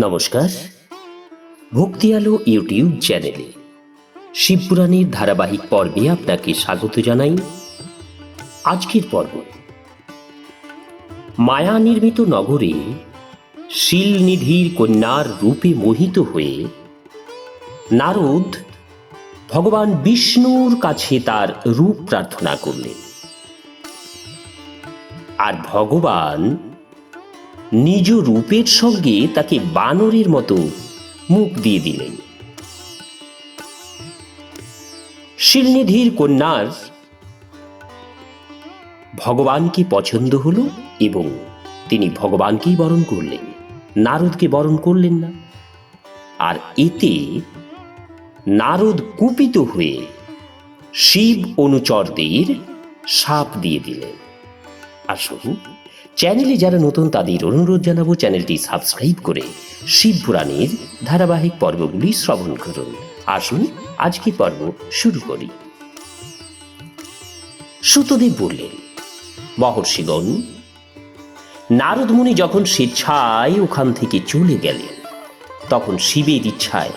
নমস্কার। ভক্তি আলো ইউটিউব চ্যানেলে শিবপুরাণের ধারাবাহিক পর্বে আপনাকে স্বাগত জানাই। আজকের পর্ব, মায়া নির্মিত নগরে শিলনিধির কন্যার রূপে মোহিত হয়ে নারদ ভগবান বিষ্ণুর কাছে তার রূপ প্রার্থনা করলেন। আর ভগবান নিজ রূপের সঙ্গে তাকে বানরের মতো মুখ দিয়ে দিলেন। শিলনিধির কন্যার ভগবানকে পছন্দ হলো এবং তিনি ভগবানকেই বরণ করলেন? নারদকে বরণ করলেন না। আর এতে নারদ কুপিত হয়ে শিব অনুচরদের সাপ দিয়ে দিলেন। আসুন চ্যানেলে যারা নতুন, তাদের অনুরোধ জানাব চ্যানেলটি সাবস্ক্রাইব করে শিব পুরাণের ধারাবাহিক পর্বগুলি শ্রবণ করুন। আসুন আজকে পর্ব শুরু করি। সুতদেব বললেন, মহর্ষিগণ, নারদমুনি যখন স্বেচ্ছায় ওখান থেকে চলে গেলেন, তখন শিবের ইচ্ছায়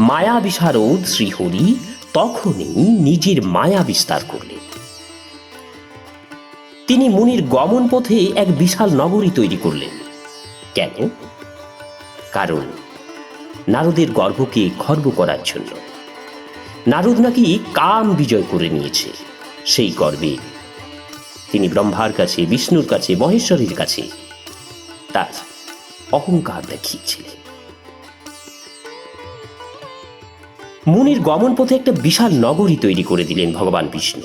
মায়া বিশারদ শ্রীহরি তখনই নিজের মায়া বিস্তার করলেন। তিনি মুনির গমন পথে এক বিশাল নগরী তৈরি করলেন। কেন? কারণ নারদের গর্ভকে খর্ব করার জন্য। নারদ নাকি কাম বিজয় করে নিয়েছে, সেই গর্বে। তিনি ব্রহ্মার কাছে, বিষ্ণুর কাছে, মহেশ্বরের কাছে তার অহংকার দেখিয়েছিলেন। মুনির গমন পথে একটা বিশাল নগরী তৈরি করে দিলেন ভগবান বিষ্ণু।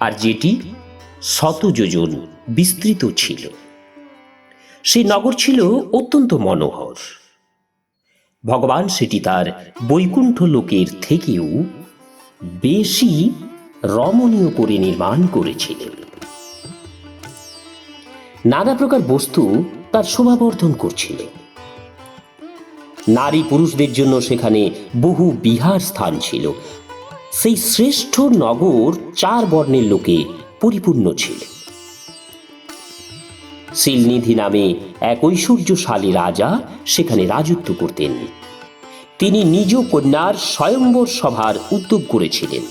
আর যেটি শত যোজন বিস্তৃত ছিল। সেই নগর ছিল অত্যন্ত মনোহর। ভগবান সেটি তার বৈকুণ্ঠ লোকের থেকেও বেশি রমণীয় করে নির্মাণ করেছিলেন। নানা প্রকার বস্তু তার শোভাবর্ধন করছিল। নারী পুরুষদের জন্য সেখানে বহু বিহার স্থান ছিল। সেই শ্রেষ্ঠ নগর চার বর্ণের লোকে পরিপূর্ণ ছিল। শিলনিধি নামে এক ঐশ্বর্যশালী রাজা সেখানে রাজত্ব করতেন। তিনি নিজ কন্যার স্বয়ম্বর সভার উদ্যোগ করেছিলেন।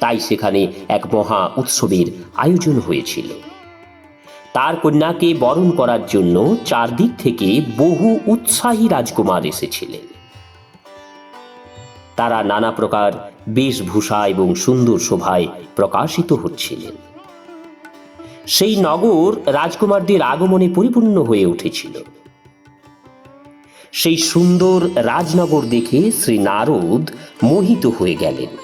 তাই সেখানে এক মহা উৎসবের আয়োজন হয়েছিল। তার কন্যাকে বরণ করার জন্য চারদিক থেকে বহু উৎসাহী রাজকুমার এসেছিলেন। তারা নানা প্রকার বেশভূষা এবং সুন্দর শোভায় প্রকাশিত হচ্ছিলেন। সেই নগর রাজকুমারদের আগমনে পরিপূর্ণ হয়ে উঠেছিল। সেই সুন্দর রাজনগর দেখে শ্রী নারদ মোহিত হয়ে গেলেন।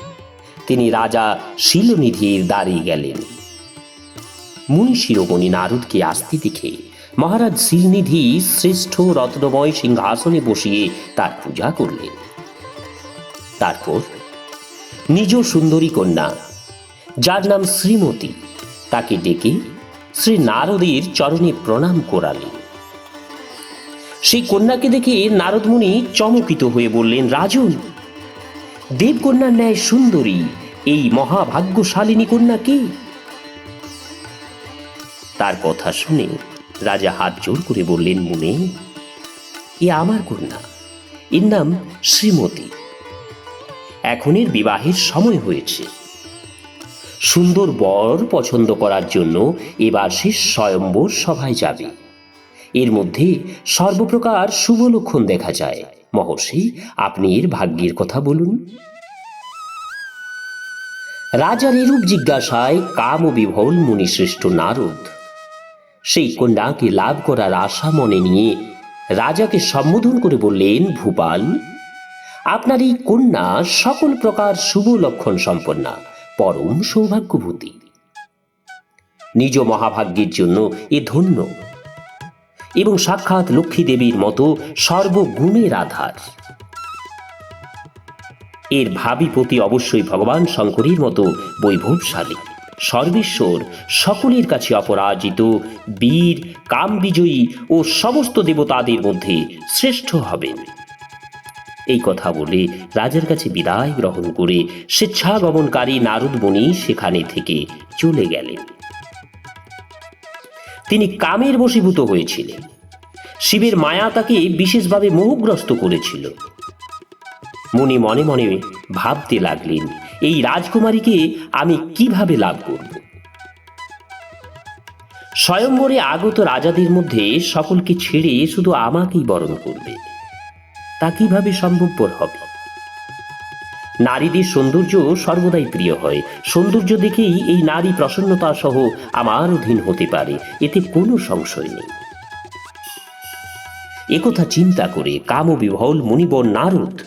তিনি রাজা শিলনিধির দাঁড়িয়ে গেলেন। মুনি শিরোমণি নারদকে আসতে দেখে মহারাজ শিলনিধি শ্রেষ্ঠ রত্নময় সিংহাসনে বসিয়ে তার পূজা করলেন। তারপর নিজ সুন্দরী কন্যা, যার নাম শ্রীমতী, তাকে ডেকে শ্রী নারদের চরণে প্রণাম করালেন সেই কন্যাকে দেখে নারদমুনি চমকিত হয়ে বললেন, রাজন, দেবকন্যার ন্যায় সুন্দরী এই মহাভাগ্যশালিনী কন্যা কে? তার কথা শুনে রাজা হাত জোর করে বললেন, মুনে, এ আমার কন্যা, এর নাম শ্রীমতী। এখনের বিবাহের সময় হয়েছে। সুন্দর বর পছন্দ করার জন্য এবার সে স্বয়ম্বর সভায় যাবে। এর মধ্যে সর্বপ্রকার শুভ লক্ষণ দেখা যায়। মহর্ষি, আপনি এর ভাগ্যের কথা বলুন। রাজার এরূপ জিজ্ঞাসায় কাম ও বিভল মুনিশ্রেষ্ঠ নারদ। সেই কন্যাকে লাভ করার আশা মনে নিয়ে রাজাকে সম্বোধন করে বললেন, ভূপাল আপনার এই কন্যা সকল প্রকার শুভ লক্ষণ সম্পন্না, পরম সৌভাগ্যবতী নিজ মহাভাগ্যের জন্য এ ধন্য। এবং সাক্ষাৎ লক্ষ্মী দেবীর মতো সর্বগুণের আধার। এর ভাবিপতি অবশ্যই ভগবান শঙ্করের মতো বৈভবশালী, সর্বেশ্বর, সকলের কাছে অপরাজিত, বীর, কামবিজয়ী ও সমস্ত দেবতাদের মধ্যে শ্রেষ্ঠ হবেন। এই কথা বলে রাজার কাছে বিদায় গ্রহণ করে স্বেচ্ছাগমনকারী নারদ মুনি সেখানে থেকে চলে গেলেন। তিনি কামের বশীভূত হয়েছিলেন। শিবের মায়া তাকে বিশেষভাবে মোহগ্রস্ত করেছিল। মনে মনে মনে ভাবতে লাগলেন, এই রাজকুমারীকে আমি কীভাবে লাভ করব? স্বয়ম্বরে আগত রাজাদের মধ্যে সকলকে ছেড়ে শুধু আমাকেই বরণ করবে। তা কীভাবে সম্ভবপর হবে? নারীদের সৌন্দর্য সর্বদাই প্রিয় হয়। সৌন্দর্য দেখেই এই নারী প্রসন্নতা সহ আমার অধীন হতে পারে। এতে কোনো সংশয় নেই। একথা চিন্তা করে কামবিহল মুনিবর নারদ,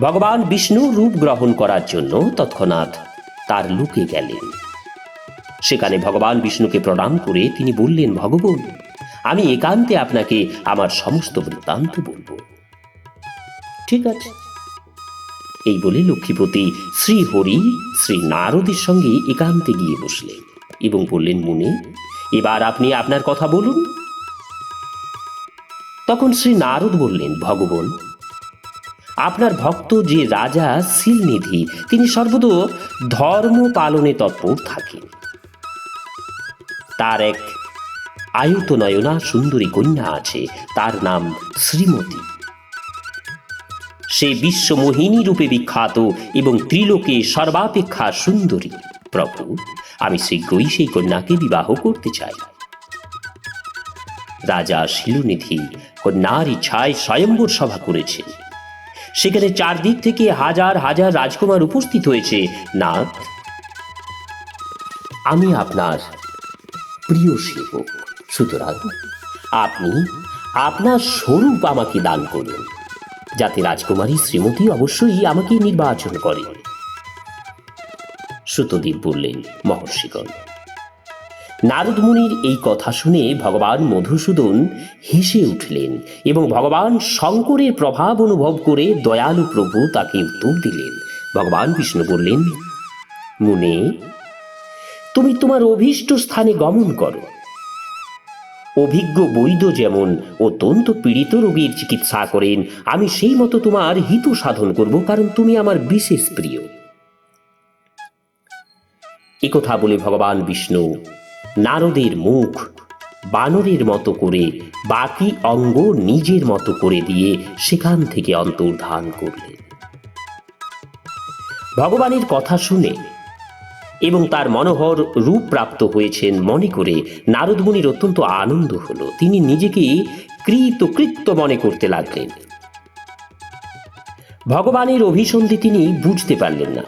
ভগবান বিষ্ণু রূপ গ্রহণ করার জন্য তৎক্ষণাৎ তার লুকে গেলেন। সেখানে ভগবান বিষ্ণুকে প্রণাম করে তিনি বললেন, ভগবান, আমি একান্তে আপনাকে আমার সমস্ত বৃত্তান্ত বলব। ঠিক আছে। এই বলে লক্ষ্মীপতি শ্রী হরি শ্রী নারদের সঙ্গে একান্তে গিয়ে বসলেন এবং বললেন, মুনি, এবার আপনি আপনার কথা বলুন। তখন শ্রী নারদ বললেন, ভগবান, আপনার ভক্ত যে রাজা শিলনিধি তিনি সর্বদ ধর্ম পালনে তৎপর থাকেন। তার এক আয়ত নয়না সুন্দরী কন্যা আছে, তার নাম শ্রীমতী। সে বিশ্বমোহিনী রূপে বিখ্যাত এবং ত্রিলোকে সর্বাপেক্ষা সুন্দরী। প্রভু, আমি শীঘ্রই সেই কন্যাকে বিবাহ করতে চাই। রাজা শিলুনিধি কন্যার ইচ্ছায় স্বয়ম্বর সভা করেছেন সেখানে চারদিক থেকে হাজার হাজার রাজকুমার উপস্থিত হয়েছে। নাথ, আমি আপনার প্রিয় সেবক। সুতরাং আপনি আপনার স্বরূপ আমাকে দান করুন। যাতে রাজকুমারী শ্রীমতী অবশ্যই আমাকে নির্বাচন করে। সুতদীপ বললেন, মহর্ষিগণ, নারদ মুনির এই কথা শুনে ভগবান মধুসূদন হেসে উঠলেন এবং ভগবান শঙ্করের প্রভাব অনুভব করে দয়ালু প্রভু তাকে উত্তর দিলেন। ভগবান বিষ্ণু বললেন, মুনে, তুমি তোমার অভীষ্ট স্থানে গমন করো। অভিজ্ঞ বৈদ্য যেমন, অত্যন্ত পীড়িত রোগীর চিকিৎসা করেন। আমি সেই মতো তোমার হিত সাধন করব, কারণ তুমি আমার বিশেষ প্রিয়। একথা বলে ভগবান বিষ্ণু, নারদের মুখ বানরের মতো করে, বাকি অঙ্গ নিজের মতো করে দিয়ে সেখান থেকে অন্তর্ধান করলেন। ভগবানের কথা শুনে এবং তার মনোহর রূপ প্রাপ্ত হয়েছেন মনে করে নারদমুনির অত্যন্ত আনন্দ হলো। তিনি নিজেকে কৃতকৃত্য মনে করতে লাগলেন। ভগবানের অভিসন্ধি তিনি বুঝতে পারলেন না।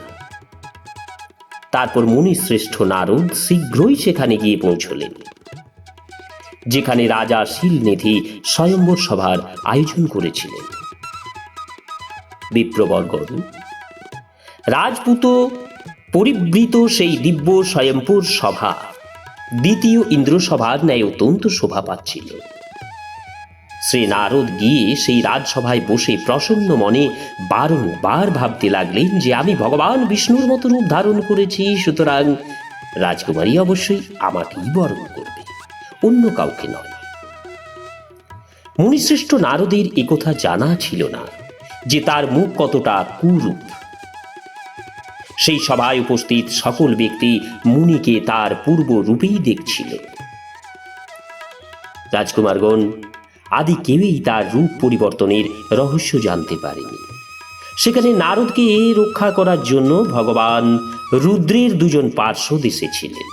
তারপর মুনি শ্রেষ্ঠ নারদ শীঘ্রই সেখানে গিয়ে পৌঁছলেন। যেখানে রাজা শিলনিধি স্বয়ম্বর সভার আয়োজন করেছিলেন। বিপ্রবর্গণ, রাজপুত পরিবৃত সেই দিব্য স্বয়ম্পুর সভা। দ্বিতীয় ইন্দ্রসভার ন্যায় অত্যন্ত শোভা পাচ্ছিল। শ্রী নারদ গিয়ে সেই রাজসভায় বসে প্রসন্ন মনে বারংবার ভাবতে লাগলেন যে আমি ভগবান বিষ্ণুর মতো রূপ ধারণ করেছি, সুতরাং রাজকুমারী অবশ্যই আমাকেই বরণ করবে, অন্য কাউকে নয়। মুনিশ্রেষ্ঠ নারদের একথা জানা ছিল না, যে তার মুখ কতটা কুরূপ। সেই সভায় উপস্থিত সকল ব্যক্তি মুনিকে তার পূর্ব রূপেই দেখছিল। রাজকুমারগণ, আদি কেউই তার রূপ পরিবর্তনের রহস্য জানতে পারেনি। সেখানে নারদকে রক্ষা করার জন্য ভগবান রুদ্রের দুজন পার্শ্বদ এসেছিলেন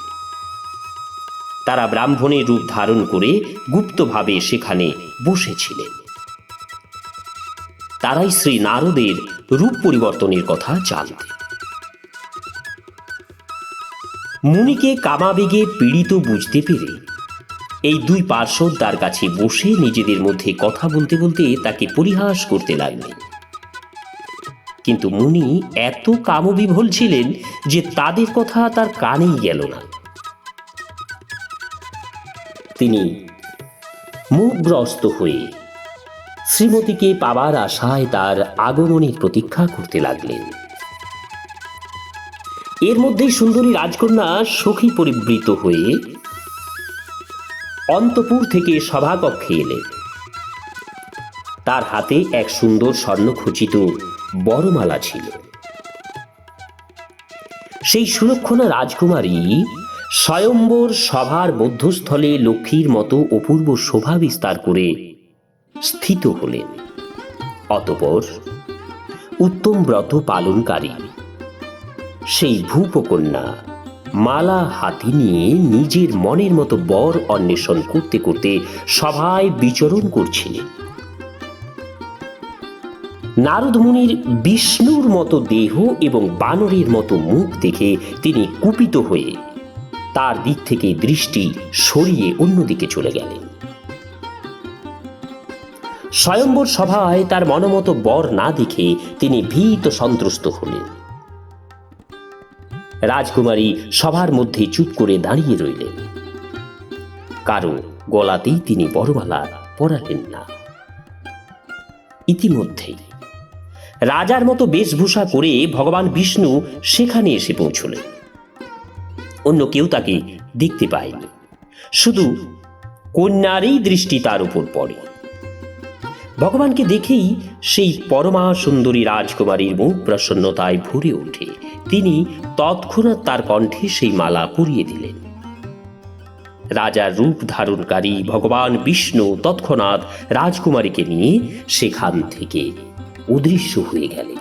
তারা ব্রাহ্মণের রূপ ধারণ করে গুপ্তভাবে সেখানে বসেছিলেন। তারাই শ্রী নারদের রূপ পরিবর্তনের কথা জানতেন। মুনিকে কামাবেগে পীড়িত বুঝতে পেরে এই দুই পার্শ্বদ তার কাছে বসে নিজেদের মধ্যে কথা বলতে বলতে তাকে পরিহাস করতে লাগলেন। কিন্তু মুনি এত কামবিভল ছিলেন যে তাদের কথা তার কানেই গেল না। তিনি মুখগ্রস্ত হয়ে শ্রীমতীকে পাবার আশায় তার আগমনের প্রতীক্ষা করতে লাগলেন। এর মধ্যেই সুন্দরী রাজকন্যা সখী পরিবৃত হয়ে অন্তপুর থেকে সভাকক্ষে এলেন তার হাতে এক সুন্দর স্বর্ণখচিত বড়মালা ছিল। সেই সুলক্ষণা রাজকুমারী স্বয়ম্বর সভার মধ্যস্থলে লক্ষ্মীর মতো অপূর্ব শোভা বিস্তার করে স্থিত হলেন। অতপর উত্তম ব্রত পালনকারী সেই ভূপকন্যা মালা হাতে নিয়ে নিজের মনের মতো বর অন্বেষণ করতে করতে সভায় বিচরণ করছিলেন। নারদ মুনির বিষ্ণুর মতো দেহ এবং বানরের মতো মুখ দেখে তিনি কুপিত হয়ে তার দিক থেকে দৃষ্টি সরিয়ে অন্যদিকে চলে গেলেন। স্বয়ম্বর সভায় তার মনোমতো বর না দেখে তিনি ভীত সন্ত্রস্ত হলেন। রাজকুমারী সবার মধ্যে চুপ করে দাঁড়িয়ে রইলেন। কারও গলাতেই তিনি বড়মালা পরালেন না। ইতিমধ্যেই রাজার মতো বেশভূষা করে ভগবান বিষ্ণু সেখানে এসে পৌঁছলেন। অন্য কেউ তাকে দেখতে পায়নি। শুধু কন্যারই দৃষ্টি তার উপর পড়ে। ভগবানকে দেখেই সেই পরমা সুন্দরী রাজকুমারীর মুখ প্রসন্নতায় ভরে ওঠে। তিনি তৎক্ষণাৎ তার কণ্ঠে সেই মালা পরিয়ে দিলেন। রাজার রূপ ধারণকারী ভগবান বিষ্ণু তৎক্ষণাৎ রাজকুমারীকে নিয়ে সেখান থেকে অদৃশ্য হয়ে গেলেন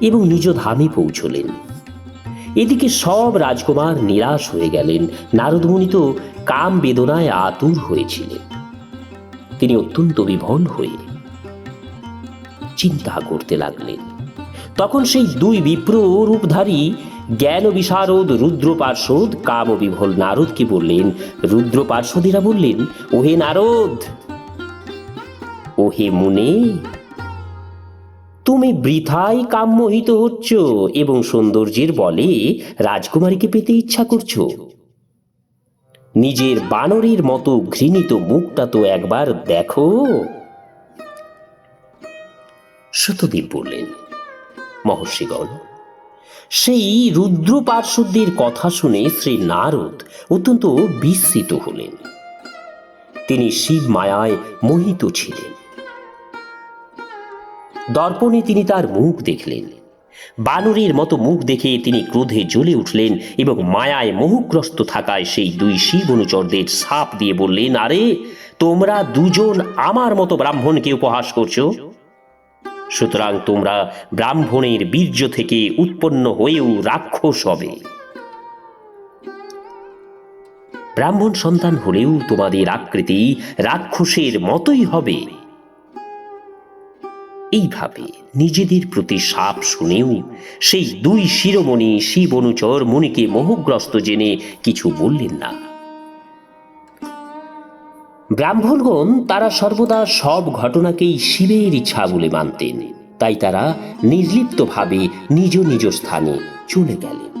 এবং নিজ ধামে পৌঁছলেন। এদিকে সব রাজকুমার নিরাশ হয়ে গেলেন। নারদমুনি তো কাম বেদনায় আতুর হয়েছিলেন। তিনি অত্যন্ত বিভল হয়ে চিন্তা করতে লাগলেন। তখন সেই দুই বিপ্র রূপধারী জ্ঞান বিশারদ রুদ্র পার্শ্বদ কাম বিভল নারদকে বললেন রুদ্র পার্শ্বদেরা বললেন, ওহে নারদ, ওহে মুনে, তুমি বৃথায় কাম্যহিত হচ্ছ এবং সৌন্দর্যের বলে রাজকুমারীকে পেতে ইচ্ছা করছ। নিজের বানরের মতো ঘৃণিত মুখটা তো একবার দেখো। সুতদেব বললেন মহর্ষিগণ। সেই রুদ্র পার্শ্বদের কথা শুনে শ্রী নারদ অত্যন্ত বিস্মিত হলেন। তিনি শিব মায়ায় মোহিত ছিলেন। দর্পণে তিনি তার মুখ দেখলেন। বানরের মতো মুখ দেখে তিনি ক্রোধে জ্বলে উঠলেন এবং মায়ায় মোহগ্রস্ত থাকায় সেই দুই শিব অনুচরদের সাপ দিয়ে বললেন, আরে, তোমরা দুজন আমার মতো ব্রাহ্মণকে উপহাস করছ? সুতরাং তোমরা ব্রাহ্মণের বীর্য থেকে উৎপন্ন হয়েও রাক্ষস হবে। ব্রাহ্মণ সন্তান হলেও তোমাদের আকৃতি রাক্ষসের মতোই হবে। এইভাবে নিজেদের প্রতি সাপ শুনেও সেই দুই শিরোমণি শিব অনুচর মনিকে মোহগ্রস্ত জেনে কিছু বললেন না। ব্রাহ্মণগণ তারা সর্বদা সব ঘটনাকেই শিবের ইচ্ছা বলে মানতেন। তাই তারা নির্লিপ্তভাবে নিজ নিজ স্থানে চলে গেলেন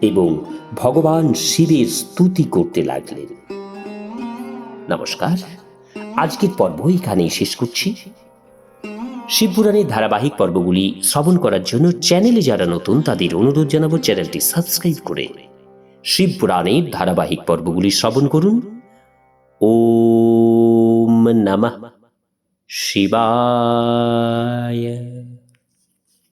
এবং ভগবান শিবের স্তুতি করতে লাগলেন। নমস্কার, আজকের পর্ব এখানেই শেষ করছি। শিবপুরাণের ধারাবাহিক পর্বগুলি শ্রবণ করার জন্য চ্যানেলে যারা নতুন, তাদের অনুরোধ জানাব চ্যানেলটি সাবস্ক্রাইব করে শিবপুরাণের ধারাবাহিক পর্বগুলি শ্রবণ করুন। ও নমঃ শিবায়।